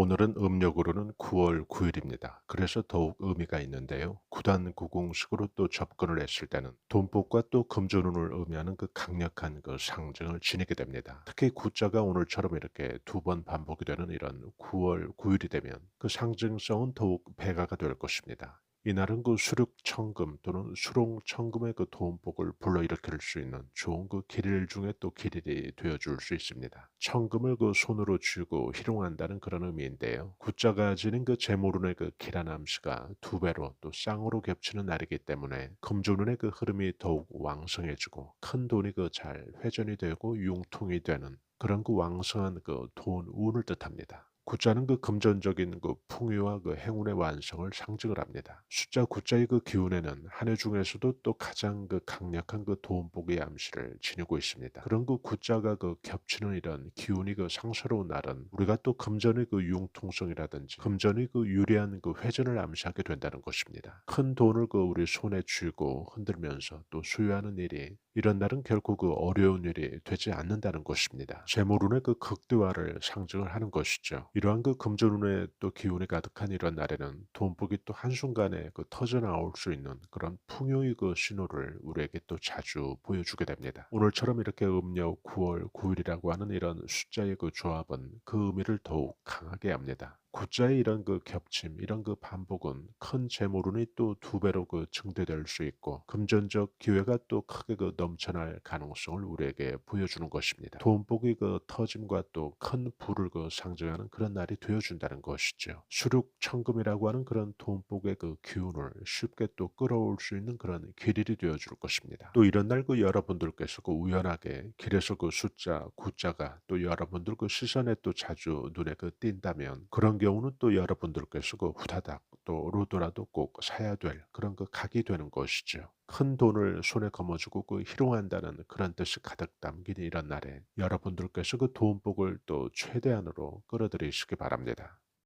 오늘은 음력으로는 9월 9일입니다. 그래서 더욱 의미가 있는데요. 구단 구공식으로 또 접근을 했을 때는 돈복과 또 금전운을 의미하는 그 강력한 그 상징을 지니게 됩니다. 특히 구자가 오늘처럼 이렇게 두 번 반복이 되는 이런 9월 9일이 되면 그 상징성은 더욱 배가가 될 것입니다. 이날은 그 수륙천금 또는 수롱천금의 그 도움복을 불러일으킬 수 있는 좋은 그 길일 중에 또 길일이 되어줄 수 있습니다. 천금을 그 손으로 쥐고 희롱한다는 그런 의미인데요. 구자가 지닌 그 재물운의 그 기란함수가 두 배로 또 쌍으로 겹치는 날이기 때문에 금전운의 그 흐름이 더욱 왕성해지고 큰 돈이 그 잘 회전이 되고 융통이 되는 그런 그 왕성한 그 돈 운을 뜻합니다. 구자는 그 금전적인 그 풍요와 그 행운의 완성을 상징을 합니다. 숫자 구자의 그 기운에는 한 해 중에서도 또 가장 그 강력한 그 도움복의 암시를 지니고 있습니다. 그런 그 구자가 그 겹치는 이런 기운이 그 상스러운 날은 우리가 또 금전의 그 융통성이라든지 금전의 그 유리한 그 회전을 암시하게 된다는 것입니다. 큰 돈을 그 우리 손에 쥐고 흔들면서 또 수요하는 일이 이런 날은 결코 그 어려운 일이 되지 않는다는 것입니다. 재물운의 그 극대화를 상징을 하는 것이죠. 이러한 그 금전운의 또 기운이 가득한 이런 날에는 돈복이 또 한순간에 그 터져 나올 수 있는 그런 풍요의 그 신호를 우리에게 또 자주 보여주게 됩니다. 오늘처럼 이렇게 음력 9월 9일이라고 하는 이런 숫자의 그 조합은 그 의미를 더욱 강하게 합니다. 구자의 이런 그 겹침, 이런 그 반복은 큰 재물운이 또 두 배로 그 증대될 수 있고 금전적 기회가 또 크게 그 넘쳐날 가능성을 우리에게 보여주는 것입니다. 돈복이 그 터짐과 또 큰 부를 그 상징하는 그런 날이 되어준다는 것이죠. 수륙천금이라고 하는 그런 돈복의 그 기운을 쉽게 또 끌어올 수 있는 그런 길일이 되어줄 것입니다. 또 이런 날 그 여러분들께서 그 우연하게 길에서 그 숫자, 구자가 또 여러분들 그 시선에 또 자주 눈에 그 띈다면 그런 경우는 또 여러분들께서 그 후다닥 또 로또라도 꼭 사야 될 그런 그 각이 되는 것이죠. 큰 돈을 손에 거머쥐고 그 희롱한다는 그런 뜻이 가득 담긴 이런 날에 여러분들께서 그 돈복을 또 최대한으로 끌어들이시기 바랍니다.